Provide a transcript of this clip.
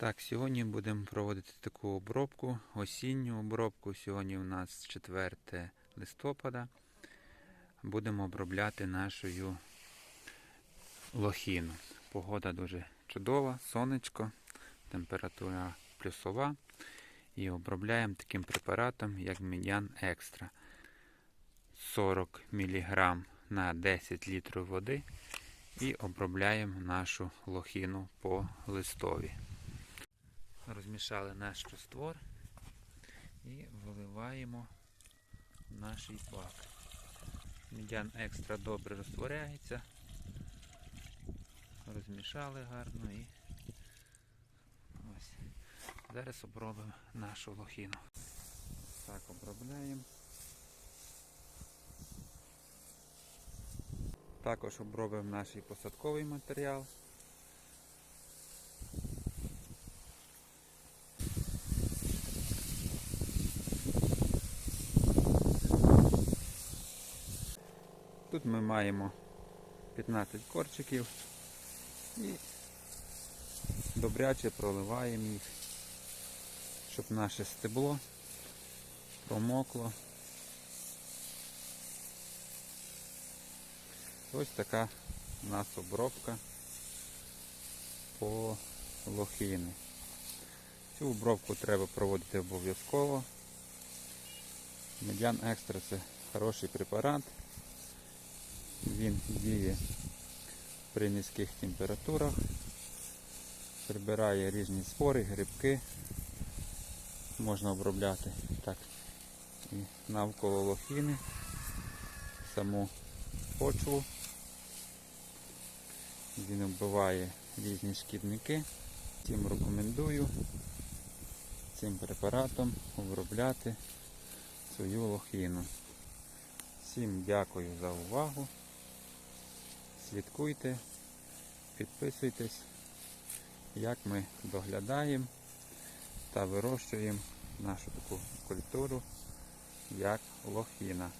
Так, сьогодні будемо проводити таку обробку, осінню обробку. Сьогодні у нас 4 листопада. Будемо обробляти нашу лохіну. Погода дуже чудова, сонечко, температура плюсова. І обробляємо таким препаратом, як Медян Екстра. 40 мг на 10 літрів води. І обробляємо нашу лохіну по листові. Розмішали наш раствор і виливаємо в наш бак. Медян екстра добре розтворяється. Розмішали гарно і ось. Зараз обробимо нашу лохіну. Так, обробляємо. Також обробимо наш посадковий матеріал. Тут ми маємо 15 корчиків і добряче проливаємо їх, щоб наше стебло промокло. Ось така у нас обробка по лохини. Цю обробку треба проводити обов'язково. Медян екстра це хороший препарат. Він діє при низьких температурах, прибирає різні спори, грибки. Можна обробляти так і навколо лохини, саму почву. Він вбиває різні шкідники. Всім рекомендую цим препаратом обробляти свою лохину. Всім дякую за увагу. Слідкуйте, підписуйтесь, як ми доглядаємо та вирощуємо нашу таку культуру, як лохіна.